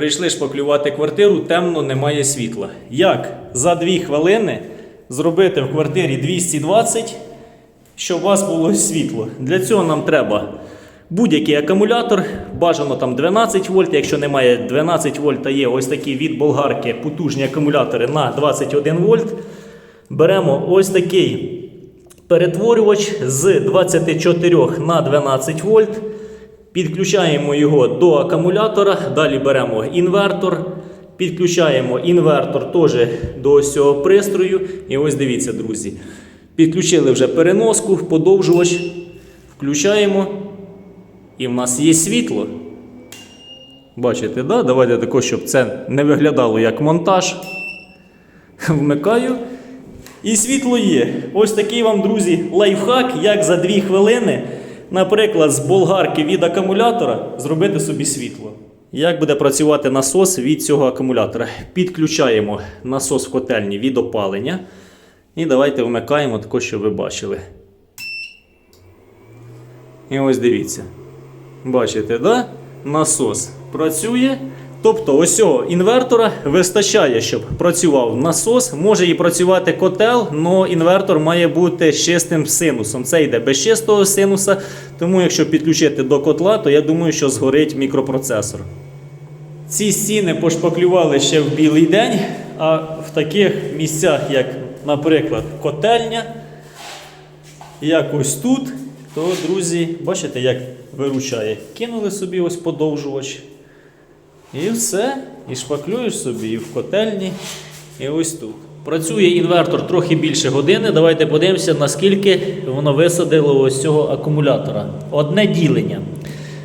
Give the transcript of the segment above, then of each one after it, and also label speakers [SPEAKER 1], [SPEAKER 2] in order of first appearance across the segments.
[SPEAKER 1] Прийшли шпаклювати квартиру, темно, немає світла. Як за 2 хвилини зробити в квартирі 220, щоб у вас було світло? Для цього нам треба будь-який акумулятор, бажано там 12 вольт. Якщо немає 12 вольт, а є ось такі від болгарки потужні акумулятори на 21 вольт. Беремо ось такий перетворювач з 24 на 12 вольт. Підключаємо його до акумулятора, далі беремо інвертор, підключаємо інвертор теж до цього пристрою. І ось дивіться, друзі. Підключили вже переноску, подовжувач, включаємо. І в нас є світло. Бачите, да? давайте тако, щоб це не виглядало як монтаж. Вмикаю. І світло є. Ось такий вам, друзі, лайфхак, як за 2 хвилини, наприклад, з болгарки від акумулятора зробити собі світло. Як буде працювати насос від цього акумулятора? Підключаємо насос в котельні від опалення. І давайте вмикаємо тако, що ви бачили. І ось дивіться. Бачите, да? насос працює. Тобто ось цього інвертора вистачає, щоб працював насос. Може і працювати котел, але інвертор має бути чистим синусом. Це йде без чистого синуса. Тому якщо підключити до котла, то я думаю, що згорить мікропроцесор. Ці стіни пошпаклювали ще в білий день, а в таких місцях, як, наприклад, котельня, як ось тут, то, друзі, бачите, як виручає. Кинули собі ось подовжувач. І все. І шпаклюєш собі і в котельні, і ось тут. Працює інвертор трохи більше години. Давайте подивимося, наскільки воно висадило ось цього акумулятора. Одне ділення.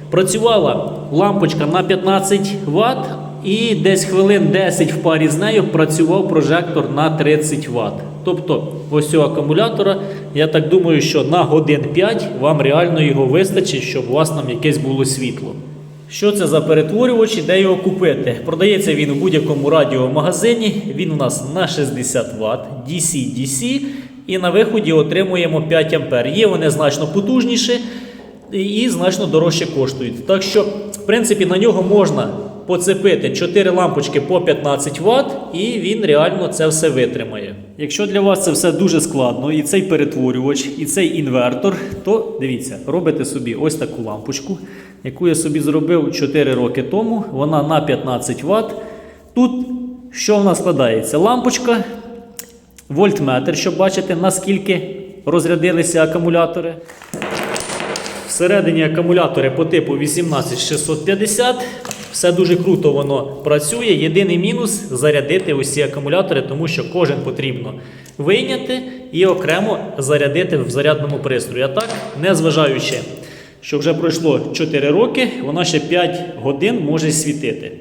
[SPEAKER 1] Працювала лампочка на 15 Вт, і десь хвилин 10 в парі з нею працював прожектор на 30 Вт. Тобто, ось цього акумулятора, я так думаю, що на годин 5 вам реально його вистачить, щоб у вас там якесь було світло. Що це за перетворювач і де його купити? Продається він у будь-якому радіомагазині. Він у нас на 60 Вт, DC-DC, і на виході отримуємо 5 А. Є вони значно потужніші і значно дорожче коштують. Так що, в принципі, на нього можна поцепити 4 лампочки по 15 Вт, і він реально це все витримає. Якщо для вас це все дуже складно, і цей перетворювач, і цей інвертор, то дивіться, робите собі ось таку лампочку, яку я собі зробив 4 роки тому. Вона на 15 Вт. Тут що в нас складається? Лампочка, вольтметр, щоб бачити, наскільки розрядилися акумулятори. Всередині акумулятори по типу 18650. Все дуже круто воно працює. Єдиний мінус зарядити усі акумулятори, тому що кожен потрібно вийняти і окремо зарядити в зарядному пристрої. А так, незважаючи, що вже пройшло 4 роки, вона ще 5 годин може світити.